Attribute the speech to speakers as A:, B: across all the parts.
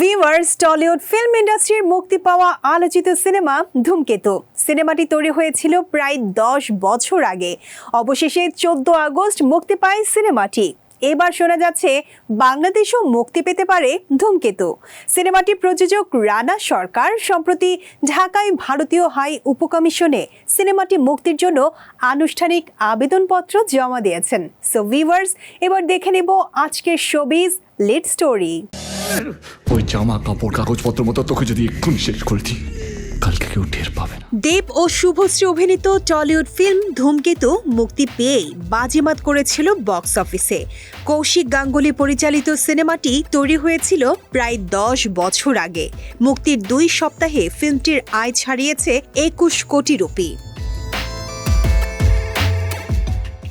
A: Viewers Tollywood film ইন্ডাস্ট্রির মুক্তি পাওয়া আলোচিত সিনেমা ধূমকেতু। সিনেমাটি তৈরি হয়েছিল প্রায় দশ বছর আগে। অবশেষে চোদ্দ আগস্ট মুক্তি পায় সিনেমাটি। এবার শোনা যাচ্ছে, বাংলাদেশও মুক্তি পেতে পারে ধূমকেতু। সিনেমাটি প্রযোজক রানা সরকার, সম্প্রতি ঢাকায় ভারতীয় হাই উপকমিশনে সিনেমাটি মুক্তির জন্য আনুষ্ঠানিক আবেদনপত্র জমা দিয়েছেন। সো ভিভার্স এবার দেখে নেব আজকের শোবিজ লিড স্টোরি
B: ওই জামা কাপড় কাগজপত্র মতো তোকে যদি এক্ষুনি শেষ করে কালকে কেউ পাবে না।
A: দেব ও শুভশ্রী অভিনীত টলিউড ফিল্ম ধূমকেতু মুক্তি পেয়েই বাজিমাত করেছিল বক্স অফিসে। কৌশিক গাঙ্গুলি পরিচালিত সিনেমাটি তৈরি হয়েছিল প্রায় দশ বছর আগে। মুক্তির দুই সপ্তাহে ফিল্মটির আয় ছাড়িয়েছে একুশ কোটি রুপি।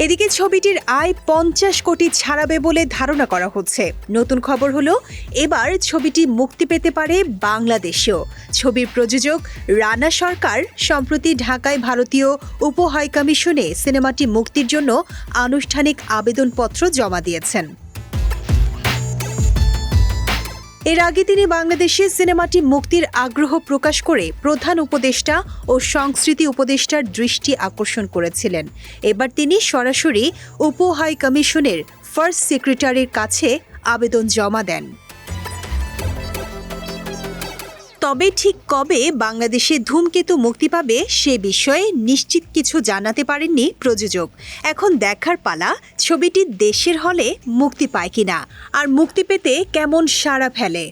A: এদিকে ছবিটির আয় পঞ্চাশ কোটি ছাড়াবে বলে ধারণা করা হচ্ছে। নতুন খবর হলো, এবার ছবিটি মুক্তি পেতে পারে বাংলাদেশেও। ছবির প্রযোজক রানা সরকার সম্প্রতি ঢাকায় ভারতীয় উপ হাইকমিশনে সিনেমাটি মুক্তির জন্য আনুষ্ঠানিক আবেদনপত্র জমা দিয়েছেন। এর আগে তিনি বাংলাদেশে সিনেমাটি মুক্তির আগ্রহ প্রকাশ করে প্রধান উপদেষ্টা ও সংস্কৃতি উপদেষ্টার দৃষ্টি আকর্ষণ করেছিলেন। এবার তিনি সরাসরি উপ হাই কমিশনের ফার্স্ট সেক্রেটারির কাছে আবেদন জমা দেন। তবে ঠিক কবে বাংলাদেশে ধূমকেতু মুক্তি পাবে সে বিষয়ে নিশ্চিত কিছু জানাতে পারেননি প্রযোজক। এখন দেখার পালা, ছবিটি দেশের হলে মুক্তি পায় কিনা? আর মুক্তি পেতে কেমন সাড়া ফেলে?